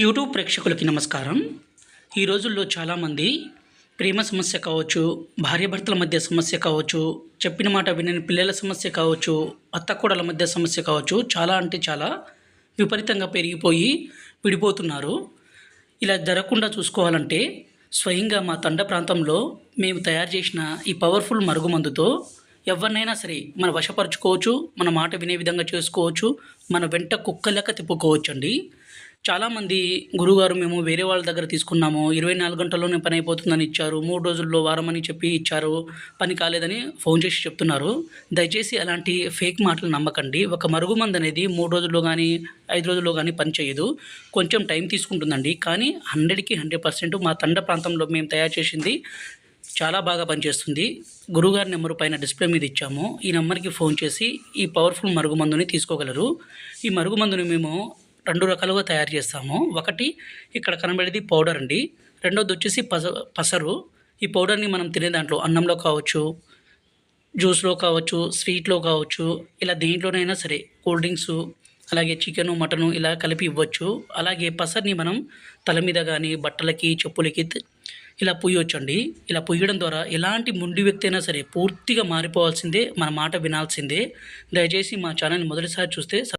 YouTube ప్రేక్షకులకి నమస్కారం. ఈ రోజుల్లో చాలామంది ప్రేమ సమస్య కావచ్చు భార్యాభర్తల మధ్య సమస్య కావచ్చు చెప్పిన మాట వినని పిల్లల సమస్య కావచ్చు అత్తకూడల మధ్య సమస్య కావచ్చు చాలా అంటే చాలా విపరీతంగా పెరిగిపోయి విడిపోతున్నారు. ఇలా జరగకుండా చూసుకోవాలంటే స్వయంగా మా తండ ప్రాంతంలో మేము తయారు చేసిన ఈ పవర్ఫుల్ మరుగుమందుతో ఎవరినైనా సరే మన వశపరచుకోవచ్చు మన మాట వినే విధంగా చేసుకోవచ్చు మన వెంట కుక్కలెక్క తిప్పుకోవచ్చు అండి చాలామంది గురుగారు మేము వేరే వాళ్ళ దగ్గర తీసుకున్నాము. ఇరవై నాలుగు గంటల్లోనే పని అయిపోతుందని ఇచ్చారు. మూడు రోజుల్లో వారం అని చెప్పి ఇచ్చారు. పని కాలేదని ఫోన్ చేసి చెప్తున్నారు. దయచేసి అలాంటి ఫేక్ మాటలు నమ్మకండి. ఒక మరుగుమందు అనేది మూడు రోజుల్లో కానీ ఐదు రోజుల్లో కానీ పని చేయదు. కొంచెం టైం తీసుకుంటుందండి. కానీ హండ్రెడ్కి హండ్రెడ్ పర్సెంట్ మా తండ ప్రాంతంలో మేము తయారు చేసింది చాలా బాగా పనిచేస్తుంది. గురుగారి నెంబర్ పైన డిస్ప్లే మీద ఇచ్చాము. ఈ నెంబర్కి ఫోన్ చేసి ఈ పవర్ఫుల్ మరుగుమందుని తీసుకోగలరు. ఈ మరుగుమందుని మేము రెండు రకాలుగా తయారు చేస్తాము. ఒకటి ఇక్కడ కనబడేది పౌడర్ అండి. రెండోది వచ్చేసి పస పసరు. ఈ పౌడర్ని మనం తినే దాంట్లో అన్నంలో కావచ్చు జ్యూస్లో కావచ్చు స్వీట్లో కావచ్చు ఇలా దేంట్లోనైనా సరే కూల్ డ్రింక్స్ అలాగే చికెను మటను ఇలా కలిపి ఇవ్వచ్చు. అలాగే పసర్ని మనం తల మీద కానీ బట్టలకి చెప్పులకి ఇలా పుయ్యొచ్చండి. ఇలా పుయ్యడం ద్వారా ఎలాంటి ముండి వ్యక్తి అయినా సరే పూర్తిగా మారిపోవాల్సిందే మన మాట వినాల్సిందే. దయచేసి మా ఛానల్ మొదటిసారి చూస్తే